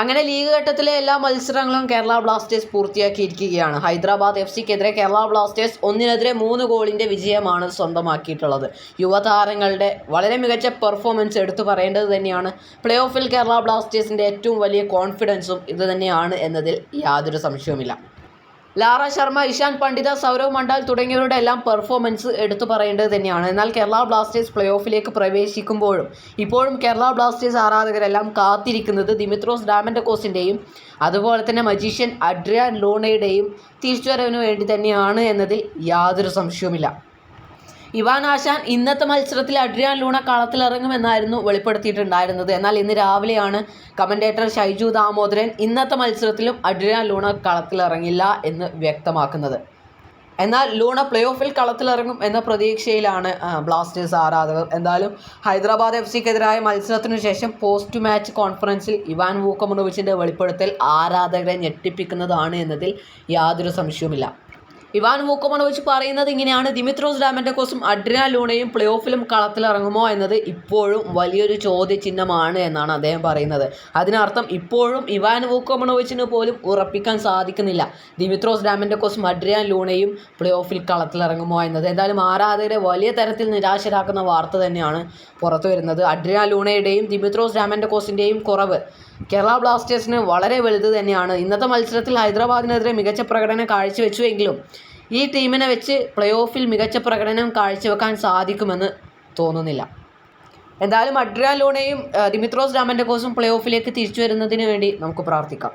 അങ്ങനെ ലീഗ് ഘട്ടത്തിലെ എല്ലാ മത്സരങ്ങളും കേരള ബ്ലാസ്റ്റേഴ്സ് പൂർത്തിയാക്കിയിരിക്കുകയാണ്. ഹൈദരാബാദ് എഫ് സിക്കെതിരെ കേരള ബ്ലാസ്റ്റേഴ്സ് ഒന്നിനെതിരെ മൂന്ന് ഗോളിന്റെ വിജയമാണ് സ്വന്തമാക്കിയിട്ടുള്ളത്. യുവതാരങ്ങളുടെ വളരെ മികച്ച പെർഫോമൻസ് എടുത്തു പറയേണ്ടത് തന്നെയാണ്. പ്ലേ ഓഫിൽ കേരള ബ്ലാസ്റ്റേഴ്സിന്റെ ഏറ്റവും വലിയ കോൺഫിഡൻസും ഇത് തന്നെയാണ് എന്നതിൽ യാതൊരു സംശയവുമില്ല. ലാറ ശർമ്മ ഇഷാൻ പണ്ഡിത സൗരവ് മണ്ഡാൽ തുടങ്ങിയവരുടെ എല്ലാം പെർഫോമൻസ് എടുത്തു പറയേണ്ടത് തന്നെയാണ്. എന്നാൽ കേരള ബ്ലാസ്റ്റേഴ്സ് പ്ലേ ഓഫിലേക്ക് പ്രവേശിക്കുമ്പോഴും ഇപ്പോഴും കേരള ബ്ലാസ്റ്റേഴ്സ് ആരാധകരെല്ലാം കാത്തിരിക്കുന്നത് ദിമിത്രോസ് ഡാമന്റെ കോസിന്റെയും അതുപോലെ തന്നെ മജീഷ്യൻ അഡ്രിയാൻ ലോണയുടെയും തിരിച്ചുവരവിന് വേണ്ടി തന്നെയാണ് എന്നതിൽ യാതൊരു സംശയവുമില്ല. ഇവാൻ ആശാൻ ഇന്നത്തെ മത്സരത്തിൽ അഡ്രിയാൻ ലൂണ കളത്തിലിറങ്ങുമെന്നായിരുന്നു വെളിപ്പെടുത്തിയിട്ടുണ്ടായിരുന്നത്. എന്നാൽ ഇന്ന് രാവിലെയാണ് കമന്റേറ്റർ ഷൈജു ദാമോദരൻ ഇന്നത്തെ മത്സരത്തിലും അഡ്രിയാൻ ലൂണ കളത്തിലിറങ്ങില്ല എന്ന് വ്യക്തമാക്കുന്നത്. എന്നാൽ ലൂണ പ്ലേ ഓഫിൽ കളത്തിലിറങ്ങും എന്ന പ്രതീക്ഷയിലാണ് ബ്ലാസ്റ്റേഴ്സ് ആരാധകർ. എന്തായാലും ഹൈദരാബാദ് എഫ് സിക്കെതിരായ മത്സരത്തിനു ശേഷം പോസ്റ്റ് മാച്ച് കോൺഫറൻസിൽ ഇവാൻ വൂക്കമുണോവിച്ചിന്റെ വെളിപ്പെടുത്തൽ ആരാധകരെ ഞെട്ടിപ്പിക്കുന്നതാണ് എന്നതിൽ യാതൊരു സംശയവുമില്ല. ഇവാൻ മൂക്കമണോവിച്ച് പറയുന്നത് ഇങ്ങനെയാണ്. ദിമിത്രോസ് ഡാമൻഡക്കോസും അഡ്രിന ലൂണയും പ്ലേ ഓഫിലും കളത്തിലിറങ്ങുമോ എന്നത് ഇപ്പോഴും വലിയൊരു ചോദ്യചിഹ്നമാണ് എന്നാണ് അദ്ദേഹം പറയുന്നത്. അതിനർത്ഥം ഇപ്പോഴും ഇവാൻ മൂക്കമണോവിച്ചിന് പോലും ഉറപ്പിക്കാൻ സാധിക്കുന്നില്ല. ദിമിത്രോസ് ഡാമന്റെ കോസും അഡ്രിയാൻ ലൂണയും പ്ലേ ഓഫിൽ കളത്തിലിറങ്ങുമോ എന്നത്. എന്തായാലും ആരാധകരെ വലിയ തരത്തിൽ നിരാശരാക്കുന്ന വാർത്ത തന്നെയാണ് പുറത്തു വരുന്നത്. അഡ്രിയാൻ ലൂണയുടെയും ദിമിത്രോസ് ഡാമന്റെ കോസിന്റെയും കുറവ് കേരള ബ്ലാസ്റ്റേഴ്സിന് വളരെ വലുത് തന്നെയാണ്. ഇന്നത്തെ മത്സരത്തിൽ ഹൈദരാബാദിനെതിരെ മികച്ച പ്രകടനം കാഴ്ചവെച്ചുവെങ്കിലും ഈ ടീമിനെ വെച്ച് പ്ലേ ഓഫിൽ മികച്ച പ്രകടനം കാഴ്ചവെക്കാൻ സാധിക്കുമെന്ന് തോന്നുന്നില്ല. എന്തായാലും അഡ്രിയാൻ ലോണയും ദിമിത്രോസ് കോസും പ്ലേ ഓഫിലേക്ക് തിരിച്ചു വരുന്നതിന് വേണ്ടി നമുക്ക് പ്രാർത്ഥിക്കാം.